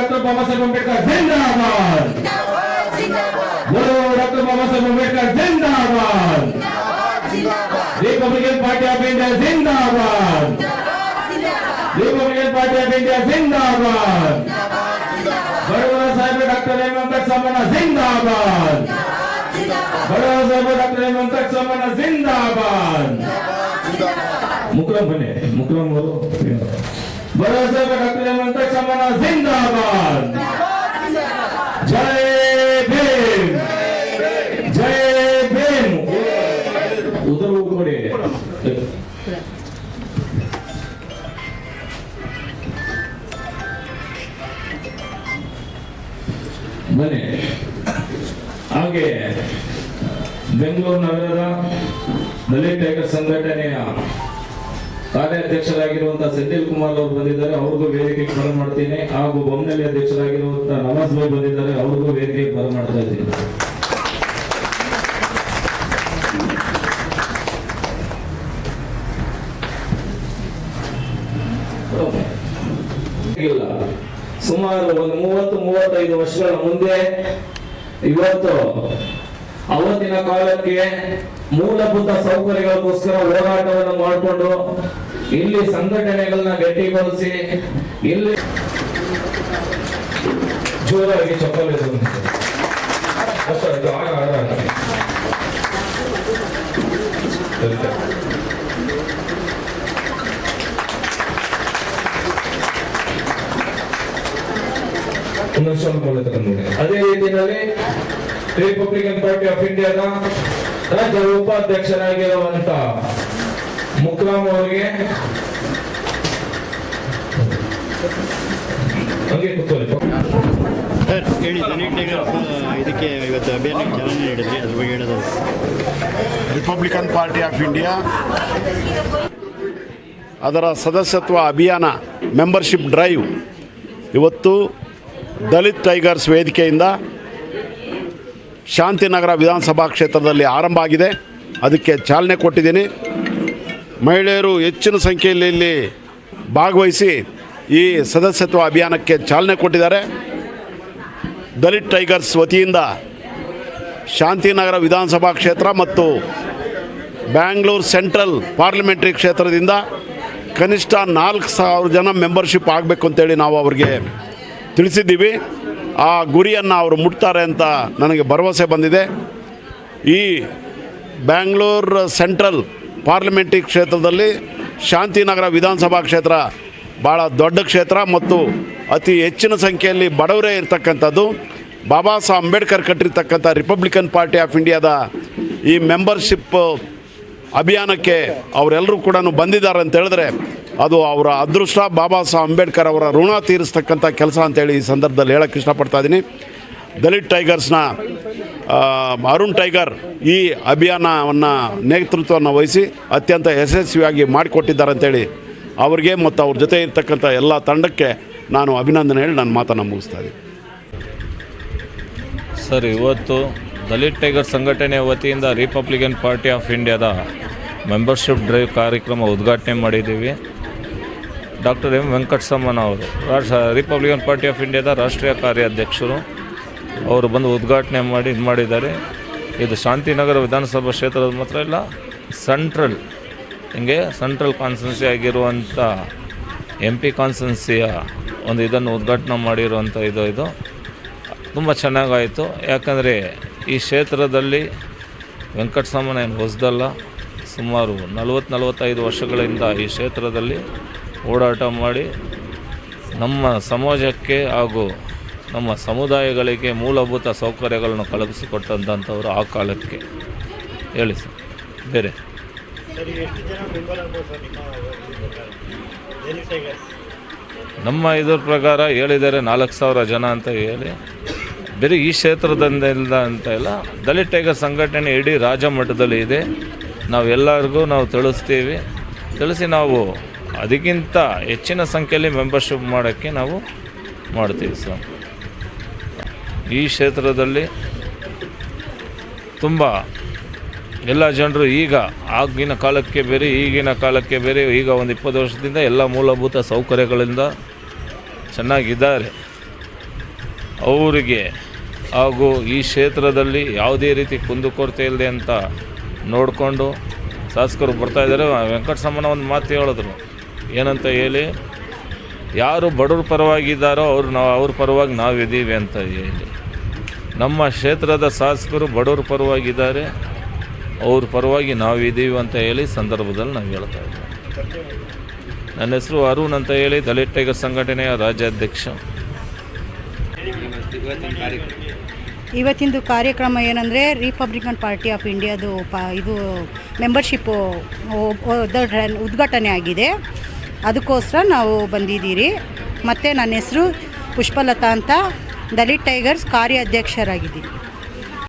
Doctor बाबा साहेब अंबेडकर जिंदाबाद! बोलो doctor बाबा साहेब अंबेडकर जिंदाबाद! रिपब्लिकन पार्टी ऑफ़ इंडिया जिंदाबाद! रिपब्लिकन पार्टी ऑफ़ इंडिया जिंदाबाद! बड़ोदा साहेब डॉक्टर हेमंत सामना जिंदाबाद! बड़ोदा साहेब डॉक्टर हेमंत सामना जिंदाबाद! मुकरम बने मुकरम बोलो बड़ोदा साहेब डॉक्टर हेमंत वेंकट सामना जिंदाबाद जय भीम जय भीम उधर वो बड़े ಬನ್ನಿ ಹಾಗೆ ಬೆಂಗಳೂರು ನಗರದ ದಲಿತ ಏಕ ಸಂಘಟನೆಯ ಕಾರ್ಯಾಧ್ಯಕ್ಷರಾಗಿರುವಂತಹ ಸೆಂಥಿಲ್ ಕುಮಾರ್ ಅವರು ಬಂದಿದ್ದಾರೆ, ಅವ್ರಿಗೂ ವೇದಿಕೆಗೆ ಬರ ಮಾಡ್ತೀನಿ ಹಾಗೂ ಬೊಮ್ಮನಹಳ್ಳಿ ಅಧ್ಯಕ್ಷರಾಗಿರುವಂತಹ ನವಾಜ್ ಭಾಯ್ ಬಂದಿದ್ದಾರೆ, ಅವ್ರಿಗೂ ವೇದಿಕೆ ಬರ ಮಾಡ್ತಾ ಇದ್ದೀನಿ ಸುಮಾರು ಒಂದು ಮೂವತ್ತು, ಮೂವತ್ತೈದು ವರ್ಷಗಳ ಮುಂದೆ ಇವತ್ತು ಅವತ್ತಿನ ಕಾಲಕ್ಕೆ ಮೂಲಭೂತ ಸೌಕರ್ಯಗಳಿಗೋಸ್ಕರ ಹೋರಾಟವನ್ನು ಮಾಡಿಕೊಂಡು ಇಲ್ಲಿ ಸಂಘಟನೆಗಳನ್ನ ಗಟ್ಟಿಗೊಳಿಸಿ ಇಲ್ಲಿ ಜೋರಾಗಿ ಚಪ್ಪಲಿ. ಅದೇ ರೀತಿಯಲ್ಲಿ ರಿಪಬ್ಲಿಕನ್ ಪಾರ್ಟಿ ಆಫ್ ಇಂಡಿಯಾದ ರಾಜ್ಯ ಉಪಾಧ್ಯಕ್ಷರಾಗಿರುವಂತ ಮುಕ್ರಾಮ್ ಅವರಿಗೆ ಹಂಗೆ ಕೂತ್ಕೊಳ್ಳಿ. ಸರ್ ಇದಕ್ಕೆ ಇವತ್ತು ಅಭಿಯಾನಕ್ಕೆ ಚಾಲನೆ ನೀಡಿದ್ರಿ ಅದ್ರ ಬಗ್ಗೆ ಹೇಳೋದು. ರಿಪಬ್ಲಿಕನ್ ಪಾರ್ಟಿ ಆಫ್ ಇಂಡಿಯಾ ಅದರ ಸದಸ್ಯತ್ವ ಅಭಿಯಾನ ಮೆಂಬರ್ಶಿಪ್ ಡ್ರೈವ್ ಇವತ್ತು ದಲಿತ್ ಟೈಗರ್ಸ್ ವೇದಿಕೆಯಿಂದ ಶಾಂತಿನಗರ ವಿಧಾನಸಭಾ ಕ್ಷೇತ್ರದಲ್ಲಿ ಆರಂಭ ಆಗಿದೆ. ಅದಕ್ಕೆ ಚಾಲನೆ ಕೊಟ್ಟಿದ್ದೀನಿ. ಮಹಿಳೆಯರು ಹೆಚ್ಚಿನ ಸಂಖ್ಯೆಯಲ್ಲಿ ಇಲ್ಲಿ ಭಾಗವಹಿಸಿ ಈ ಸದಸ್ಯತ್ವ ಅಭಿಯಾನಕ್ಕೆ ಚಾಲನೆ ಕೊಟ್ಟಿದ್ದಾರೆ. ದಲಿತ್ ಟೈಗರ್ಸ್ ವತಿಯಿಂದ ಶಾಂತಿನಗರ ವಿಧಾನಸಭಾ ಕ್ಷೇತ್ರ ಮತ್ತು ಬ್ಯಾಂಗ್ಳೂರು ಸೆಂಟ್ರಲ್ ಪಾರ್ಲಿಮೆಂಟ್ರಿ ಕ್ಷೇತ್ರದಿಂದ ಕನಿಷ್ಠ ನಾಲ್ಕು ಸಾವಿರ ಜನ ಮೆಂಬರ್ಶಿಪ್ ಆಗಬೇಕು ಅಂತೇಳಿ ನಾವು ಅವ್ರಿಗೆ ತಿಳಿಸಿದ್ದೀವಿ. ಆ ಗುರಿಯನ್ನು ಅವರು ಮುಟ್ತಾರೆ ಅಂತ ನನಗೆ ಭರವಸೆ ಬಂದಿದೆ. ಈ ಬ್ಯಾಂಗ್ಳೂರು ಸೆಂಟ್ರಲ್ ಪಾರ್ಲಿಮೆಂಟ್ರಿ ಕ್ಷೇತ್ರದಲ್ಲಿ ಶಾಂತಿನಗರ ವಿಧಾನಸಭಾ ಕ್ಷೇತ್ರ ಭಾಳ ದೊಡ್ಡ ಕ್ಷೇತ್ರ ಮತ್ತು ಅತಿ ಹೆಚ್ಚಿನ ಸಂಖ್ಯೆಯಲ್ಲಿ ಬಡವರೇ ಇರತಕ್ಕಂಥದ್ದು. ಬಾಬಾ ಸಾಹೇಬ್ ಅಂಬೇಡ್ಕರ್ ಕಟ್ಟಿರ್ತಕ್ಕಂಥ ರಿಪಬ್ಲಿಕನ್ ಪಾರ್ಟಿ ಆಫ್ ಇಂಡಿಯಾದ ಈ ಮೆಂಬರ್ಶಿಪ್ ಅಭಿಯಾನಕ್ಕೆ ಅವರೆಲ್ಲರೂ ಕೂಡ ಬಂದಿದ್ದಾರೆ ಅಂತ ಹೇಳಿದ್ರೆ ಅದು ಅವರ ಅದೃಷ್ಟ. ಬಾಬಾ ಸಾಹೇಬ್ ಅಂಬೇಡ್ಕರ್ ಅವರ ಋಣ ತೀರಿಸ್ತಕ್ಕಂಥ ಕೆಲಸ ಅಂತೇಳಿ ಈ ಸಂದರ್ಭದಲ್ಲಿ ಹೇಳಕ್ಕೆ ಇಷ್ಟಪಡ್ತಾ ಇದ್ದೀನಿ. ದಲಿತ್ ಟೈಗರ್ಸ್ನ ಅರುಣ್ ಟೈಗರ್ ಈ ಅಭಿಯಾನವನ್ನು ನೇತೃತ್ವವನ್ನು ವಹಿಸಿ ಅತ್ಯಂತ ಯಶಸ್ವಿಯಾಗಿ ಮಾಡಿಕೊಟ್ಟಿದ್ದಾರೆ ಅಂತೇಳಿ ಅವ್ರಿಗೆ ಮತ್ತು ಅವ್ರ ಜೊತೆ ಇರ್ತಕ್ಕಂಥ ಎಲ್ಲ ತಂಡಕ್ಕೆ ನಾನು ಅಭಿನಂದನೆ ಹೇಳಿ ನನ್ನ ಮಾತನ್ನು ಮುಗಿಸ್ತಾ ಇದ್ದೀನಿ. ಸರ್, ಇವತ್ತು ದಲಿತ್ ಟೈಗರ್ ಸಂಘಟನೆ ವತಿಯಿಂದ ರಿಪಬ್ಲಿಕನ್ ಪಾರ್ಟಿ ಆಫ್ ಇಂಡಿಯಾದ ಮೆಂಬರ್ಶಿಪ್ ಡ್ರೈವ್ ಕಾರ್ಯಕ್ರಮ ಉದ್ಘಾಟನೆ ಮಾಡಿದ್ದೀವಿ. ಡಾಕ್ಟರ್ ಎಂ ವೆಂಕಟಸಮ್ಮನ ಅವರು, ರಾಷ್ಟ್ರ, ರಿಪಬ್ಲಿಕನ್ ಪಾರ್ಟಿ ಆಫ್ ಇಂಡಿಯಾದ ರಾಷ್ಟ್ರೀಯ ಕಾರ್ಯಾಧ್ಯಕ್ಷರು ಅವರು ಬಂದು ಉದ್ಘಾಟನೆ ಮಾಡಿ ಇದು ಮಾಡಿದ್ದಾರೆ. ಇದು ಶಾಂತಿನಗರ ವಿಧಾನಸಭಾ ಕ್ಷೇತ್ರದ ಮಾತ್ರ ಇಲ್ಲ ಸೆಂಟ್ರಲ್ ಹಿಂಗೆ ಸೆಂಟ್ರಲ್ ಕಾನ್ಸ್ಟೆನ್ಸಿ ಆಗಿರುವಂಥ ಎಂ ಪಿ ಕಾನ್ಸ್ಟೆನ್ಸಿಯ ಒಂದು ಇದನ್ನು ಉದ್ಘಾಟನೆ ಮಾಡಿರುವಂಥ ಇದು ಇದು. ತುಂಬ ಚೆನ್ನಾಗಾಯಿತು. ಯಾಕಂದರೆ ಈ ಕ್ಷೇತ್ರದಲ್ಲಿ ವೆಂಕಟಸಾಮನ ಏನು ಹೊಸದಲ್ಲ. ಸುಮಾರು ನಲವತ್ತು ನಲವತ್ತೈದು ವರ್ಷಗಳಿಂದ ಈ ಕ್ಷೇತ್ರದಲ್ಲಿ ಓಡಾಟ ಮಾಡಿ ನಮ್ಮ ಸಮಾಜಕ್ಕೆ ಹಾಗೂ ನಮ್ಮ ಸಮುದಾಯಗಳಿಗೆ ಮೂಲಭೂತ ಸೌಕರ್ಯಗಳನ್ನು ಕಲ್ಪಿಸಿಕೊಟ್ಟಂಥವ್ರು ಆ ಕಾಲಕ್ಕೆ. ಹೇಳಿ ಸರ್ ಬೇರೆ. ನಿಮ್ಮ ಇದ್ರ ಪ್ರಕಾರ ಹೇಳಿದ್ದಾರೆ ನಾಲ್ಕು ಸಾವಿರ ಜನ ಅಂತ ಹೇಳಿ ಬೇರೆ ಈ ಕ್ಷೇತ್ರದಿಂದ ಅಂತ ಇಲ್ಲ. ದಲಿತ ಟೈಗರ್ ಸಂಘಟನೆ ಇಡೀ ರಾಜ್ಯ ಮಟ್ಟದಲ್ಲಿ ಇದೆ. ನಾವೆಲ್ಲರಿಗೂ ನಾವು ತಿಳಿಸ್ತೀವಿ. ತಿಳಿಸಿ ನಾವು ಅದಕ್ಕಿಂತ ಹೆಚ್ಚಿನ ಸಂಖ್ಯೆಯಲ್ಲಿ ಮೆಂಬರ್ಶಿಪ್ ಮಾಡೋಕ್ಕೆ ನಾವು ಮಾಡ್ತೀವಿ ಸರ್. ಈ ಕ್ಷೇತ್ರದಲ್ಲಿ ತುಂಬ ಎಲ್ಲ ಜನರು ಈಗ ಆಗಿನ ಕಾಲಕ್ಕೆ ಬೇರೆ, ಈಗಿನ ಕಾಲಕ್ಕೆ ಬೇರೆ, ಈಗ ಒಂದು ಇಪ್ಪತ್ತು ವರ್ಷದಿಂದ ಎಲ್ಲ ಮೂಲಭೂತ ಸೌಕರ್ಯಗಳಿಂದ ಚೆನ್ನಾಗಿದ್ದಾರೆ. ಅವರಿಗೆ ಹಾಗೂ ಈ ಕ್ಷೇತ್ರದಲ್ಲಿ ಯಾವುದೇ ರೀತಿ ಕುಂದುಕೊರತೆ ಇಲ್ಲದೆ ಅಂತ ನೋಡಿಕೊಂಡು ಶಾಸಕರು ಬರ್ತಾಯಿದ್ದಾರೆ ವೆಂಕಟಸಮ್ಮನ ಒಂದು ಮಾತು ಹೇಳಿದ್ರು. ಏನಂತ ಹೇಳಿ, ಯಾರು ಬಡವ್ರ ಪರವಾಗಿದ್ದಾರೋ ಅವ್ರು ನಾವು, ಅವ್ರ ಪರವಾಗಿ ನಾವಿದ್ದೀವಿ ಅಂತ ಹೇಳಿ. ನಮ್ಮ ಕ್ಷೇತ್ರದ ಶಾಸಕರು ಬಡವ್ರ ಪರವಾಗಿದ್ದಾರೆ. ಅವ್ರ ಪರವಾಗಿ ನಾವಿದ್ದೀವಿ ಅಂತ ಹೇಳಿ ಸಂದರ್ಭದಲ್ಲಿ ನಾವು ಹೇಳ್ತಾ ಇದ್ದೀವಿ ನನ್ನ ಹೆಸರು ಅರುಣ್ ಅಂತ ಹೇಳಿ, ದಲಿತ ಟೈಗರ್ ಸಂಘಟನೆಯ ರಾಜ್ಯಾಧ್ಯಕ್ಷ. ಇವತ್ತಿಂದು ಕಾರ್ಯಕ್ರಮ ಏನಂದರೆ ರಿಪಬ್ಲಿಕನ್ ಪಾರ್ಟಿ ಆಫ್ ಇಂಡಿಯಾದು ಪ, ಇದು ಮೆಂಬರ್ಶಿಪ್ಪು ಉದ್ಘಾಟನೆ ಆಗಿದೆ. ಅದಕ್ಕೋಸ್ಕರ ನಾವು ಬಂದಿದ್ದೀರಿ. ಮತ್ತು ನನ್ನ ಹೆಸರು ಪುಷ್ಪಲತಾ ಅಂತ. ದಲಿತ್ ಟೈಗರ್ಸ್ ಕಾರ್ಯಾಧ್ಯಕ್ಷರಾಗಿದ್ದೀನಿ.